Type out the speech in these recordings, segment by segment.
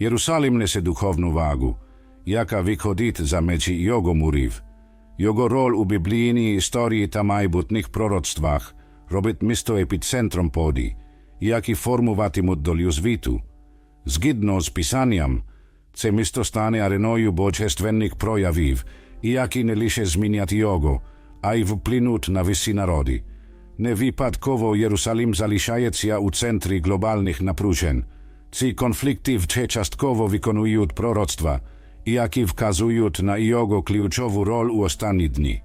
Yerusalimlese duhovnu vagu, jaka vihodit zameci jogo muriv. Jogo rol u biblijini istoriji tamajbutnih proroctvah, robit misto epicentrom podi, jaki formuvatimut dolju zvitu. Zgidno s pisanjem, se misto stane arenoju bočestvenih projaviv, jaki ne liše zminjati jogo, a i vplinut na visi narodi. Ne vipad kovo Jerusalim zališajec ja u centri globalnih napružen – Ci konflikty wcie częstkowo wykonują proroctwa, jakie wskazują na jego kluczową rolę u ostatnich dni.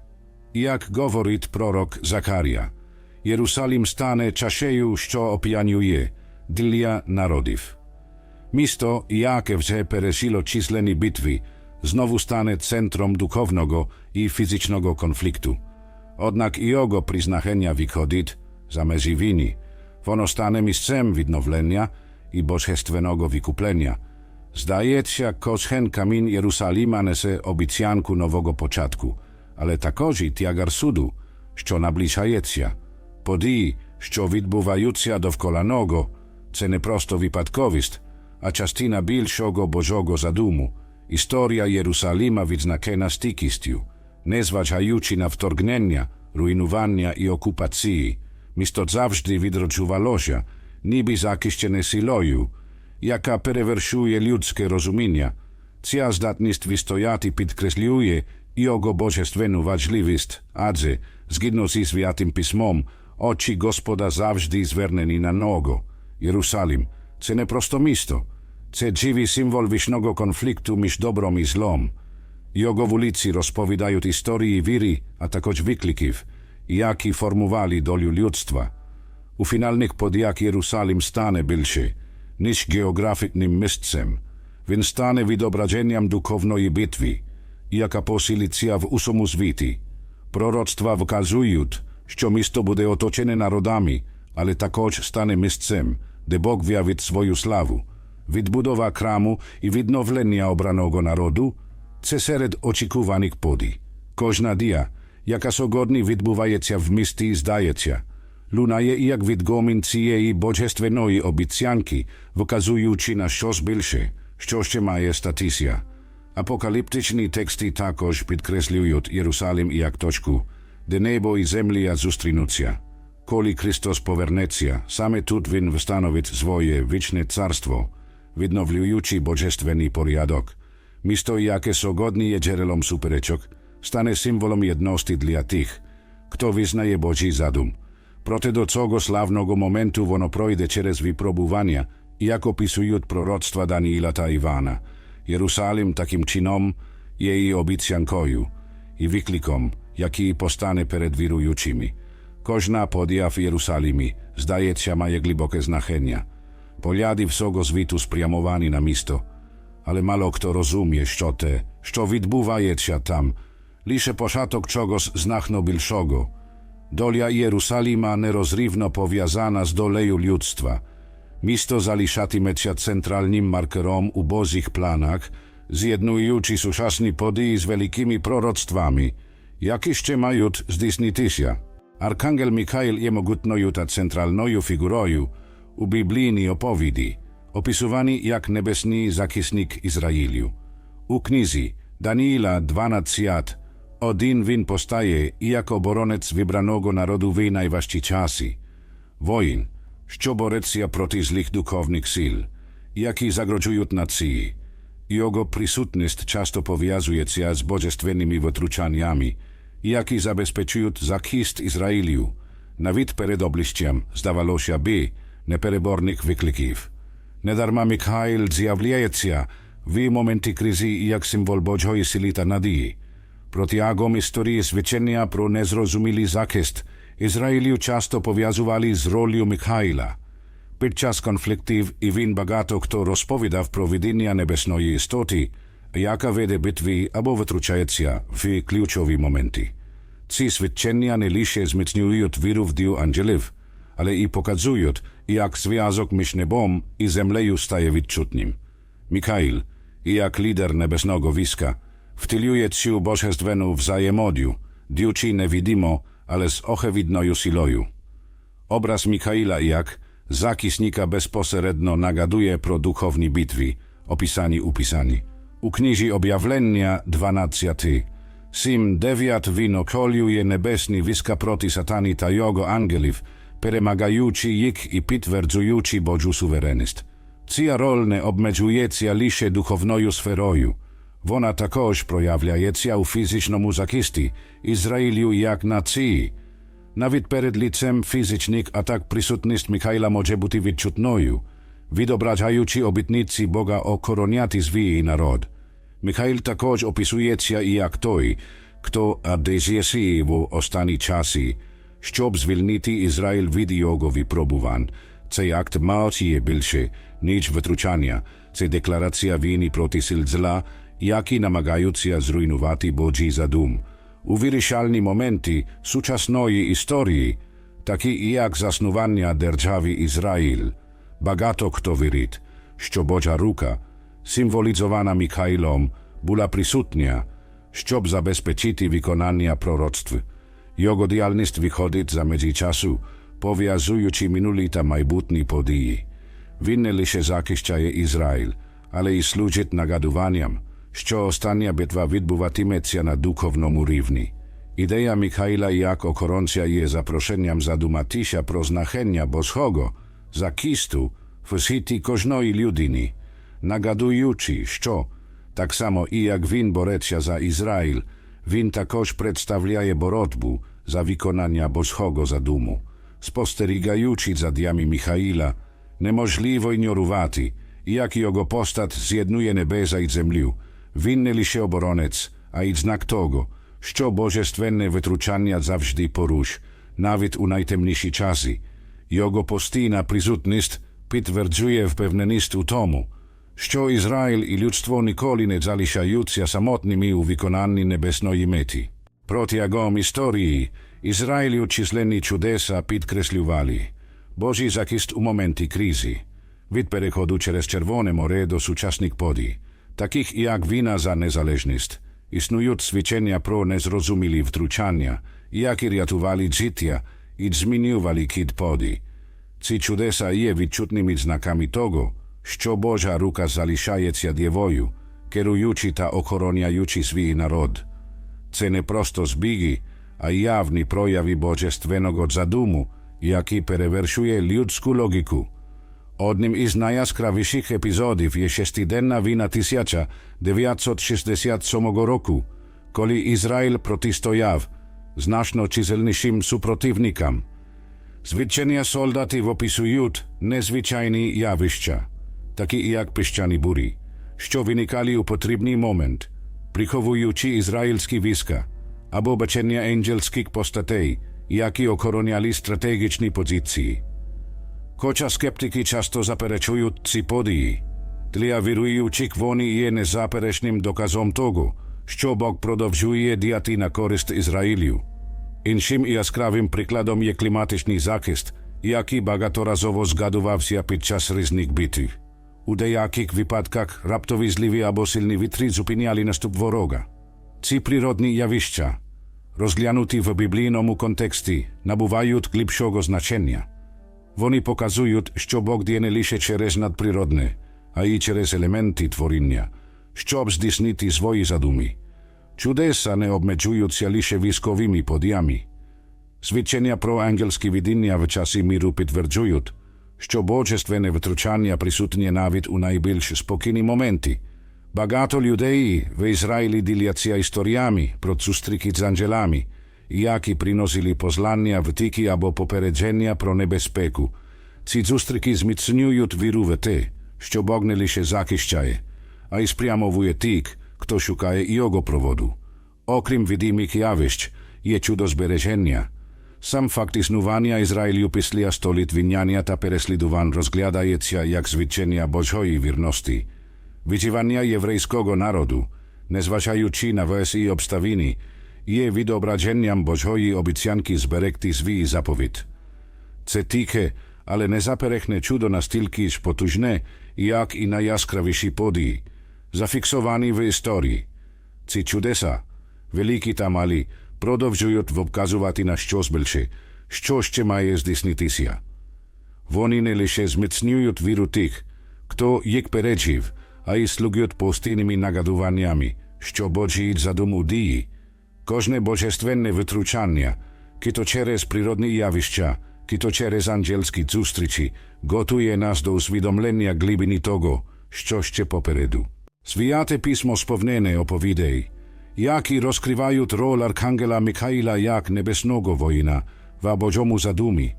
Jak mówi prorok Zakaria, Jerusalim stanie czasieju, co opianiuje, dla narodów. Misto, jakie wcie peresilo cisleni bitwy, znowu stanie centrum duchownego i fizycznego konfliktu. Jednak jego przyznachenia wychodzi, zamiast wini, ono stanie miejscem widnowlenia, i bożestwenego wykuplenia. Zdaється, koshen kamień Jerusalima nese obicjanku nowego początku, ale також і тягар суду, що наближається. Події, що відбуваються довкола нього, це не просто випадковість, а частина більшого Божого задуму. Історія Єрусалима відзнакена стійкістю, незважаючи на вторгнення, руйнування і окупації. Місто завжди відроджувалося, ніби захищене силою, яка перевершує людське розуміння. Ця здатність вистояти підкреслює його божественну важливість, адже, згідно зі святим письмом, очі Господа завжди звернені на нього. Єрусалим – це не просто місто, це живий символ вічного конфлікту між добром і злом. Його вулиці розповідають історії віри, а також викликів, які формували долю людства. u finalnik podjak Jerusalim stane bilši, nič geografitnim mestcem, vin stane vid obrađenjam dukovnoj bitvi, jaka posilicija v usomu zviti. Proroctwa wkazuють, що місто буде оточене народами, але також стане місцем, де Бог в'явить свою славу. Відбудова краму і відновлення обраного народу – це серед очікуваних подій. Кожна дія, яка сьогодні відбувається в місті, здається, лунає як відгомін цієї божественної обіцянки, вказуючи на щось більше, що ще має статися. Апокаліптичні тексти також підкреслюють Єрусалим як точку, де небо і земля зустрінуться. Коли Христос повернеться, саме тут Він встановить своє вічне царство, відновлюючи божественний порядок. Місто, яке сьогодні є джерелом суперечок, стане символом єдності для тих, хто визнає Божий задум. Проте до цього славного моменту воно пройде через випробування, як описують пророцтва Даніїла та Івана. Єрусалим таким чином є і обіцянкою, і викликом, який постане перед віруючими. Кожна подія в Єрусалимі, здається, має глибоке значення. Погляди всього світу спрямовані на місто, але мало хто розуміє, що те, що відбувається там, лише початок чогось значно більшого. Dolia Jerusalima nerozrivno powiązana z doleju ljudstva. Misto zališati się centralnym markerom ubozich planach, zjednujući sušasni podiji z velikimi proroctwami, jakiście mają z się. Arkangel Mikael je mogutno centralnoju figuroju u biblijni opowidi, opisywani jak nebesni zakisnik Izraeliu. U knizi Daniela 12 Odin win powstaje i jako boronec wybranego narodu wyjnaj waszci czasi. Wojn, szczoborecja proti zlich dukownik sil, jaki zagrożują nacji. Jego prisutność często powiązuje się z bożestwennymi wytruczaniami, jaki zabezpieczują zakist Izraeliu, nawet przed obliściem, zdawało się by, nieperebornych wyklików. Nedarma Mikhail zjawliaje się w momenty kryzy jak symbol Bożej silita nadziei. Протягом історії свідчення про незрозумілий захист Ізраїлю часто пов'язували з ролью Михайла. Під час конфліктів і він багато хто розповідав про видіння небесної істоти, яка веде битви або витручається в ключові моменти. Ці свідчення не лише зміцнюють віру в дію ангелів, але і показують, як зв'язок між небом і землею стає відчутним. Михаїл, як лідер небесного війська, втілює цю божественну взаємодію, діючи невидимо, ale z ochewidnою siloju. Obraz Michaila jak zakisnika bezpośrednio nagaduje pro duchowni bitwy, opisani upisani. U kniži objawlenia 12. Sim dewiat winokoliuje nebesni wiska proti satani ta jogo angelów, peremagajuci ich i pitwerdzujuci Bodziu suwerenist. Cia rolne obmedzujecja lisie duchownoju sferoju. Wona takoż projawляється у фізичному захисті Ізраїлю як нації. Навіть перед лицем фізичних атак присутність Михайла може бути відчутною, відображаючи обітниці Бога охороняти свій народ. Михайл також описується і як той, хто адезіє в останні часи, щоб звільнити Ізраїль від його випробувань. Цей акт має більше, ніж витручання. Це декларація війни проти сил зла, які намагаються зруйнувати Божий задум. У вирішальні моменти сучасної історії, такі як заснування держави Ізраїль, багато хто вірить, що Божа рука, символізована Михайлом, була присутня, щоб забезпечити виконання пророцтв. Його діяльність виходить за межі часу, пов'язуючи минулі та майбутні події. Він не лише захищає Ізраїль, але й служить нагадуванням, що остання битва відбуватиметься на духовному рівні. Ідея Михайла як охоронця є запрошенням задуматися про знахення Божого, захисту в житті кожної людини, нагадуючи, що, так само і як він бореться за Ізраїль, він також представляє боротьбу за виконання Божого задуму. Спостерігаючи за діями Михаїла, неможливо ігнорувати, як його постать з'єднує небеса і землю. Він не лише оборонець, а й знак того, що божественне витручання завжди поруч, навіть у найтемніші часи. Його постійна присутність підтверджує впевненість у тому, що Ізраїль і людство ніколи не залишаються самотними у виконанні небесної мети. Протягом історії Ізраїлю численні чудеса підкреслювали Божий захист у моменті кризи, від переходу через Червоне море до сучасних подій, takich jak wina za niezależność, istnieją ćwiczenia pro niezrozumieli wtruczania, jak rятували życia i zmieniwali kid podi. Ci чудеса є відчутними знаками того, що Божа рука залишається дівою, керуючи та охороняючи свій народ. Це не просто збіги, а явні прояви божественного задуму, який перевершує людську логіку – Одним із найяскравіших епізодів є шестиденна війна 1967 року, коли Ізраїль протистояв значно чисельнішим супротивникам. Звичайні солдати описують незвичайні явища, такі як піщані бурі, що виникали у потрібний момент, приховуючи ізраїльські війська, або бачення ангельських постатей, які охороняли стратегічні позиції. Хоча скептики часто заперечують ці події, для віруючих вони є незаперечним доказом того, що Бог продовжує діяти на користь Ізраїлю. Іншим яскравим прикладом є кліматичний захист, який багаторазово згадувався під час різних битв. У деяких випадках раптові зливи або сильні вітри зупиняли наступ ворога. Ці природні явища, розглянуті в біблійному контексті, набувають глибшого значення. Вони показують, що Бог діє не лише через надприродне, а й через елементи творіння, щоб здійснити свої задуми. Чудеса не обмежуються лише військовими подіями. Свідчення про ангельські видіння в часі миру підтверджують, що божественне втручання присутнє навіть у найбільш спокійні моменти. Багато людей в Ізраїлі діляться історіями про зустріки з ангелами, які приносили послання втіки або попередження про небезпеку. Ці зустріки зміцнюють віру в те, що Бог не лише захищає, а й спрямовує тих, хто шукає його проводу. Окрім відомих явищ, є чудо збереження. Сам факт існування Ізраїлю після століт виняння та переслідувань розглядається як звичення Божої вірності. Виживання єврейського народу, незважаючи на весь і обставини, є відображенням Божої обіцянки зберегти свій заповіт. Це тихе, але незаперечне чудо настільки ж потужне, як і найяскравіші події, зафіксовані в історії. Ці чудеса, великі та малі, продовжують вказувати на щось більше, що ще має здійснитися. Вони не лише зміцнюють віру тих, хто їх пережив, а й слугують постійними нагадуваннями, що Божий задум у дії. Кожне божественне витручання, кито через природні явища, кито через ангельські зустрічі, готує нас до усвідомлення глибини того, що ще попереду. Святе письмо сповнене оповідей, які розкривають роль Архангела Михайла як небесного воїна в Божому задумі.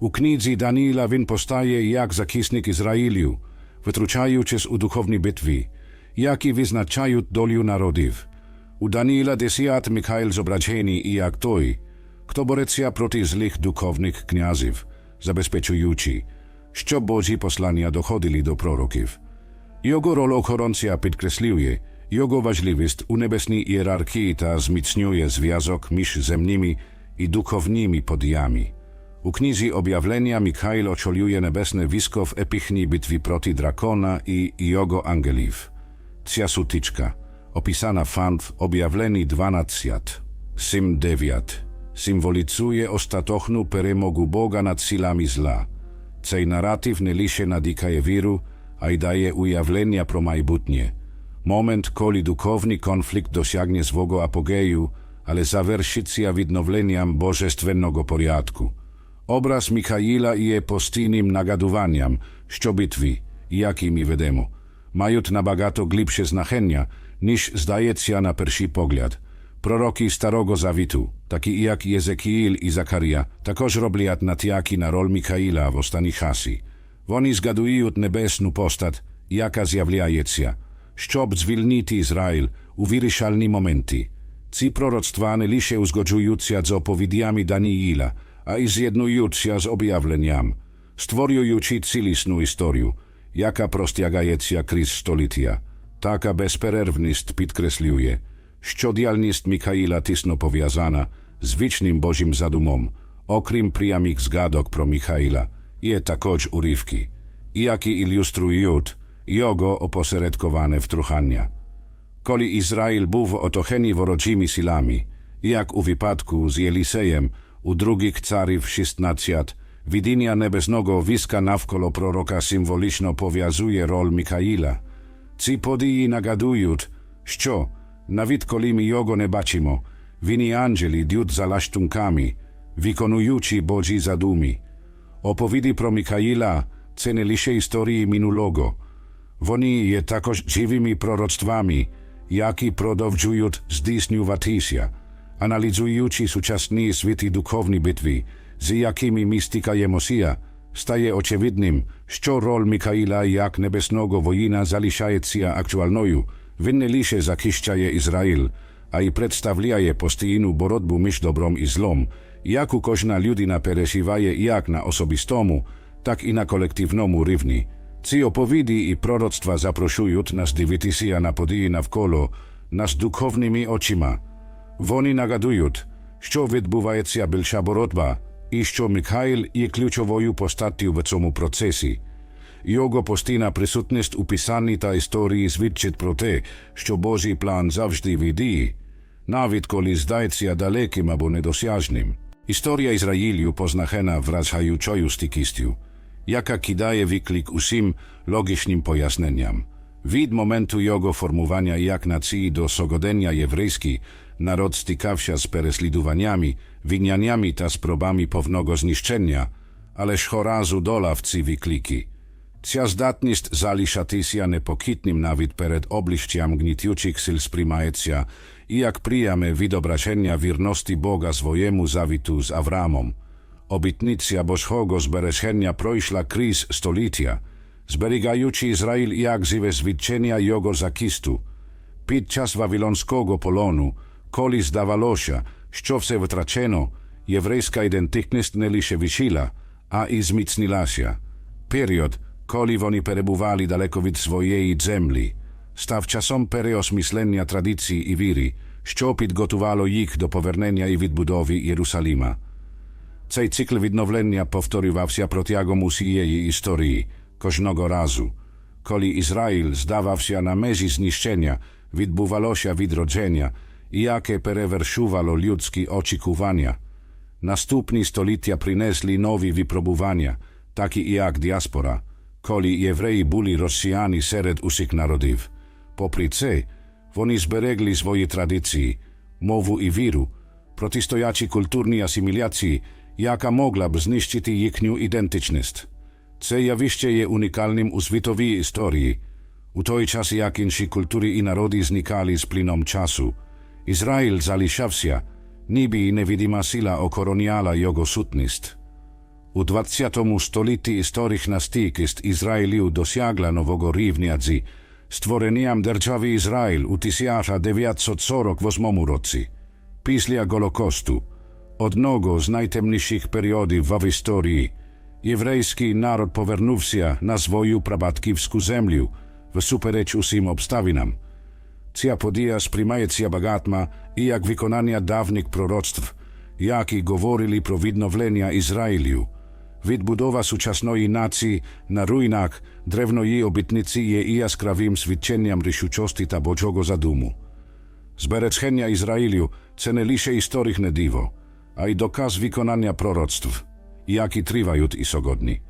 У книзі Даніла він постає як захисник Ізраїлю, витручаючись у духовні битві, які визначають долю народів. У Даніла десят Михайл зображений як той, хто бореться проти злих духовних князів, забезпечуючи, що Божі послання доходили до пророків. Його роль охоронця підкреслює його важливість у небесній ієрархії та зміцнює зв'язок між земними і духовніми подіями. У книзі об'явлення Михайл очолює небесне військо в епічній битві проти дракона і його ангелів. Ця сутичка, opisana fan w Objavleni 12, Sim 9, symbolizuje ostatochnu peremogu Boga nad silami zla. Cej narratyw nie lisie nadikaje wiru, a i daje ujawlenia promajbutnie. Moment, koli dukowny konflikt dosiagnie swego apogeju, ale zawerszycja widnowleniam bożestwennego poriadku. Obraz Michaila i je postinim nagadowaniam, szczobitwi, jakimi wedemu. Majut na bagato glibsze znachenia, значення, ніж здається на перший погляд. Пророки Старого Завіту, такі як Єзекіїл і Закарія, також роблять натяки на роль Михаїла в останні часи. Вони згадують небесну постать, яка з'являється, щоб звільнити Ізраїль у вирішальні моменти. Ці пророцтва не лише узгоджуються з оповідями Даніїла, а й з'єднуються з об'явленням, створюючи цілісну історію, яка простягається крізь століття. Така безперервність підкреслює, що діяльність Михаїла тісно пов'язана з вічним Божим задумом, окрім прямих згадок про Михаїла, є також уривки, які ілюструють його опосередковане втрухання. Коли Ізраїль був оточений ворожими силами, як у випадку з Єлісеєм, u drugich carów 16, widzenia nebesnego wiska nawkolo proroka symboliczno powiązuje rol Mikaila. Ci podії nagaduють, що, навіть коли ми його не бачимо, віні ангели йдуть за лаштунками, виконуючи Божі задуми. Оповіді про Михаїла – це не лише історії минулого. Вони є також живими пророцтвами, які продовжують здійснюватися – analizujący sучасні світи духовні битви, з якими містикає Мосія, стає очевидним, що роль Михаїла як небесного воїна залишається актуальною. Він не лише захищає Ізраїль, а й представляє постійну боротьбу між добром і злом, яку кожна людина переживає як на особистому, так і на колективному рівні. Ці оповіді і пророцтва запрошують нас дивитися на події навколо, нас духовними очима. Вони нагадують, що відбувається більша боротьба і що Михайл є ключовою постаттю в цьому процесі. Його постійна присутність у писанні та історії свідчить про те, що Божий план завжди в віддіє, навіть коли здається далеким або недосяжним. Історія Ізраїлю позначена вражаючою стикістю, яка кидає виклик усім логічним поясненням. Від моменту його формування як нації до согодення єврейської Народ stykał się z Winianiami, ta z probami pownego zniszczenia, aleś horazu dola w civi kliki. Cja zdatnist zali šatisja nepokitnim navid pred oblišćjam gnitjučih sil sprimajecija, iak prijame vidobrašenja virnosti Boga svojemu zawitu z Avramom. Obitnicja bošhogo zberešenja proišla kriz stolitja, zberigajući Izrail iak zive zvidčenja jogo zakistu. Pitčas vavilonskogo polonu, kolis davaloša, що все втрачено, єврейська ідентичність не лише висіла, а і зміцнилася. Період, коли вони перебували далеко від своєї землі, став часом переосмислення традицій і віри, що підготувало їх до повернення і відбудови Єрусалима. Цей цикл відновлення повторювався протягом усієї історії, кожного разу. Коли Ізраїль здавався на межі знищення, відбувалося відродження – jakie perewerszowalo ludzkie oczekiwania. Następni stolitia przynesli nowe wypróbowania, takie jak diaspora, коли євреї були росіяни серед усіх народів. Попри це, вони зберегли свої традиції, мову і віру, протистоячи культурній асиміляції, яка могла б знищити їхню ідентичність. Це явище є унікальним у світовій історії. У той час, як інші культури і народи зникали з плином часу, Ізраїль залишався, ніби і невидима сила охороняла його сутність. У 20 столітті історична стійкість Ізраїлю досягла нового рівня зі створенням держави Ізраїль у 1948 році, після Голокосту, одного з найтемніших періодів в історії, єврейський народ повернувся на свою прабатківську землю всупереч усім обставинам. Ця подія сприймається багатьма і як виконання давніх пророцтв, які говорили про відновлення Ізраїлю. Відбудова сучасної нації на руїнах древної обітниці є і яскравим свідченням рішучості та Божого задуму. Збереження Ізраїлю – це не лише історичне диво, а й доказ виконання пророцтв, які тривають і сьогодні.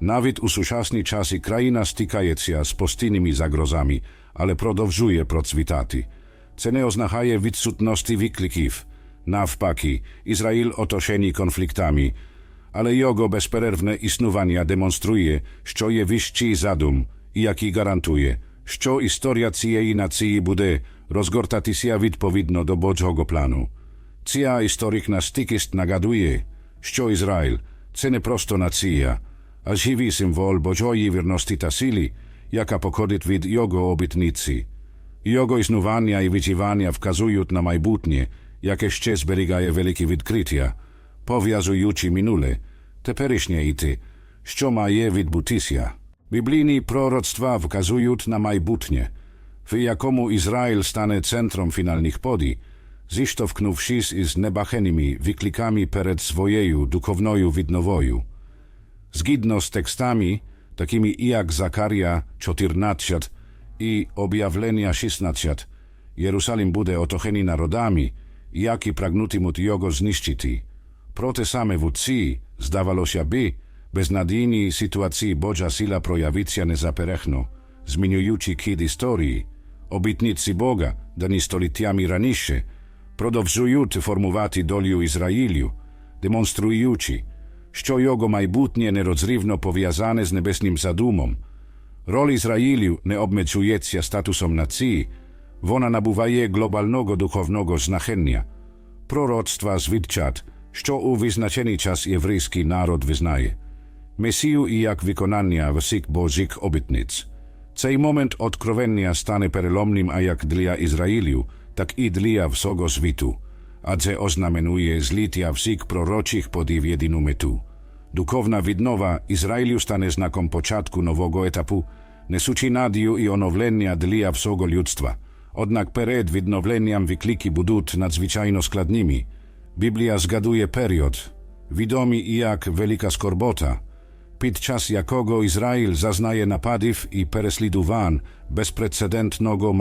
Навіть у сучасні часи країна стикається з постійними загрозами, але продовжує процвітати. Це не означає відсутності викликів. Навпаки, Ізраїль оточений конфліктами, але його безперервне існування демонструє, що є вищий задум, який гарантує, що історія цієї нації буде розгортатися відповідно до Божого плану. Ця історична стикість нагадує, що Ізраїль – це не просто нація, а живий символ Божої вірності та сили, яка походить від його обітниці. Його існування і виживання вказують на майбутнє, яке ще зберігає великі відкриття, пов'язуючи минуле, теперішнє і те, що має відбутися. Біблійні пророцтва вказують на майбутнє, в якому Ізраїль стане центром фінальних подій, зіштовхнувшись із небахеними викликами перед своєю духовною відновою. Zgodno z tekstami, takimi jak Zakaria 14 i objawlenia 16, Jerusalim bude otocheni narodami, jaki pragnuti pragnutimut jogo zniszczyti. Prote same vuci, zdavalo się by, beznadijni sytuacji Boża sila projavicija nezaperehno, zmieniujuci kid historii, obitnicy Boga, dani stolitiami raniše, prodovzujući formuwati dolju Izrailju, demonstrujuci що його майбутнє нерозривно пов'язане з небесним задумом. Роль Ізраїлю не обмежується статусом нації, вона набуває глобального духовного значення. Пророцтва звідчат, що у визначений час єврейський народ визнає. Месію і як виконання всіх Божих обітниць. Цей момент откровення стане переломним а як для Ізраїлю, так і для всього світу a це ознаменuje zlitia всіх proroчих podів єдину мету. Духовна віднова Ізраїлю стане знаком початку нового етапу, несучи надію і оновлення для всього людства. Однак перед відновленням виклики будуть надзвичайно складними. Біблія згадує період, відомий як велика скорбота, під час якого Ізраїль зазнає нападів і переслідувань безпрецедентного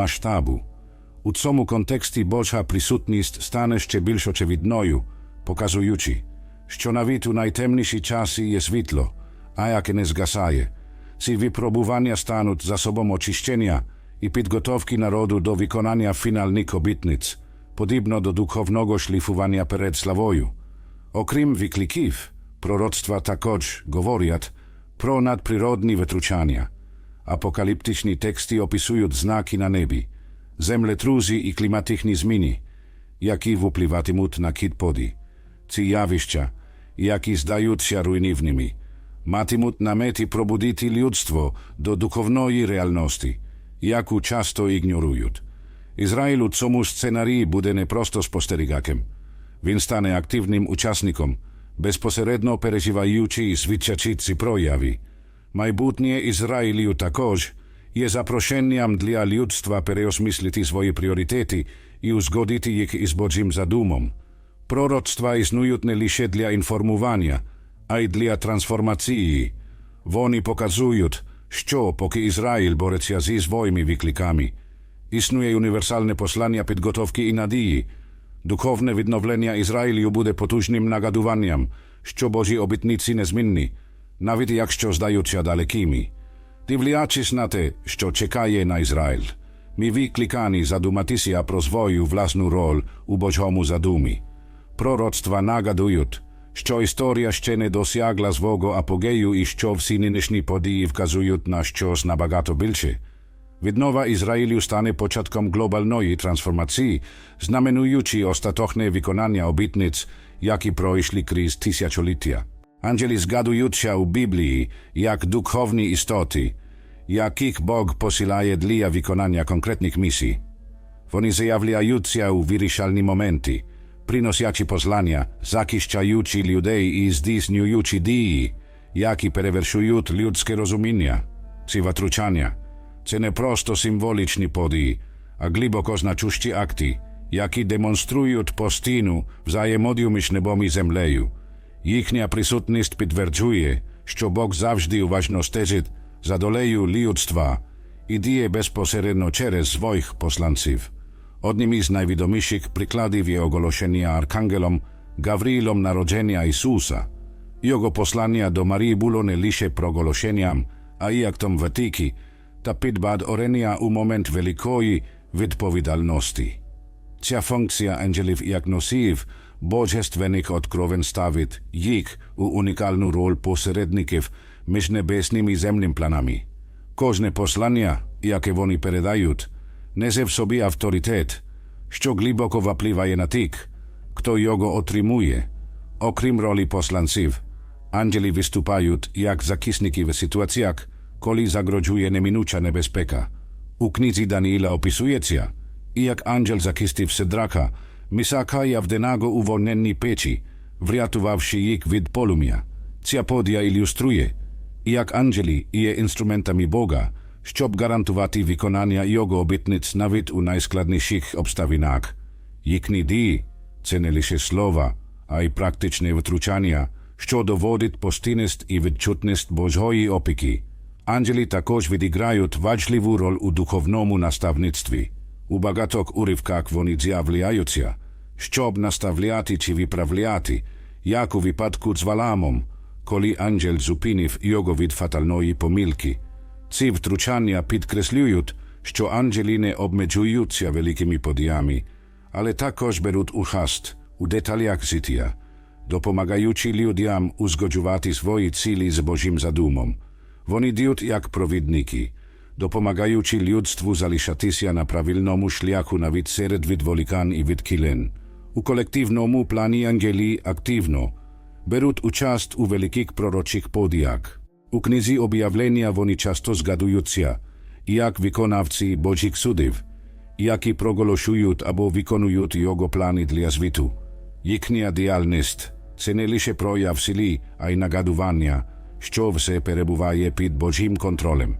масштабу. У цьому контексті Божа присутність стане ще більш очевидною, показуючи, що навіть у найтемніші часи є світло, а яке не згасає. Ці випробування стануть засобом очищення і підготовки народу до виконання фінальних обітниць, подібно до духовного шліфування перед славою. Окрім викликів, пророцтва також говорять про надприродні витручання. Апокаліптичні тексти описують знаки на небі, землетрусy і кліматичні зміни, які впливатимуть на кіт поді. Ці явища, які здаються руйнівними, матимуть на пробудити людство до духовної реальності, яку часто ігнорують. Ізраїль у цьому сценарії буде не просто спостерігаком. Він стане активним учасником, безпосередньо переживаючи і свідчачи ці прояви. Майбутнє Ізраїлю також є запрошенням для людства переосмислити свої пріоритети і узгодити їх із Божим задумом. Пророцтва існують не лише для інформування, а й для трансформації. Вони показують, що поки Ізраїль бореться зі своїми викликами, існує універсальне послання підготовки і надії. Духовне відновлення Ізраїлю буде потужним нагадуванням, що Божі обітниці незмінні, навіть якщо здаються далекими. Дивлячись на те, що чекає на Ізраїль, ми викликані задуматися про свою власну роль у Божому задумі. Пророцтва нагадують, що історія ще не досягла свого апогею і що всі нинішні події вказують на щось набагато більше. Віднова Ізраїлю стане початком глобальної трансформації, знаменуючи остаточне виконання обітниць, які пройшли крізь тисячоліття. Ангели згадуються у Біблії як духовні істоти, яких Бог посилає для виконання конкретних місій. Вони з'являються у вирішальні моменти, приносячи послання, захищаючи людей і здійснюючи дії, які перевершують людське розуміння. Ці втручання – це не просто символічні події, а глибоко значущі акти, які демонструють постійну взаємодію між небом і землею. Їхня присутність підтверджує, що Бог завжди уважно стежить за долею людства і діє безпосередньо через своїх посланців. Одним із найвідоміших прикладів є оголошення архангелом Гаврилом народження Ісуса. Його послання до Марії було не лише проголошенням, а й актом витики та підбадорення у момент великої відповідальності. Ця функція ангелів як носіїв божественних откровень ставить їх у унікальну роль посередників між небесним і земним планами. Кожне послання, яке вони передають, несе в собі авторитет, що глибоко впливає на тих, хто його отримує. Окрім ролі посланців, ангели виступають як захисники в ситуаціях, коли загрожує неминуча небезпека. У книзі Даниїла описується, як ангел захистив Седрака, Місака і Авденаго у вогненній печі, врятувавши їх від полум'я. Ця подія ілюструє, як ангели є інструментами Бога, щоб гарантувати виконання його обітниць навіть у найскладніших обставинах. Їхні дії – це не лише слова, а й практичне втручання, що доводить постійність і відчутність Божої опіки. Ангели також відіграють важливу роль у духовному наставництві. У багатьох уривках вони з'являються, щоб наставляти чи виправляти, як у випадку з Валамом, коли ангел зупинив його від фатальної помилки. Ці втручання підкреслюють, що ангели не обмежуються великими подіями, але також беруть участь у деталях життя, допомагаючи людям узгоджувати свої цілі з Божим задумом. Вони діють як провідники, допомагаючи людству залишатися на правильному шляху навіть серед відволікань і відкілень. У колективному плані ангелі активно беруть участь у великих пророчих подіях. У книзі об'явлення вони часто згадуються, як виконавці Божих судів, які проголошують або виконують його плани для світу. Їхня діяльність – це не лише прояв сили, а й нагадування, що все перебуває під Божим контролем.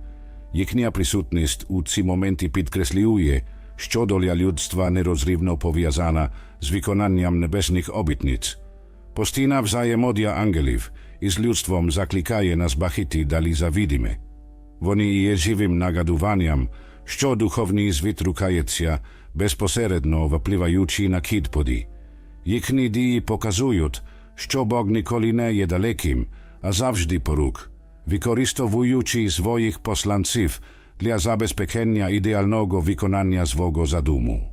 Їхня присутність у ці моменти підкреслює, що доля людства нерозривно пов'язана з виконанням небесних обітниць. Постійна взаємодія ангелів із людством закликає нас бачити далі за відиме. Вони є живим нагадуванням, що духовний звіт рухається безпосередньо впливаючи на кід подій. Їхні дії показують, що Бог ніколи не є далеким, а завжди поруч, використовуючи своїх посланців для забезпечення ідеального виконання свого задуму.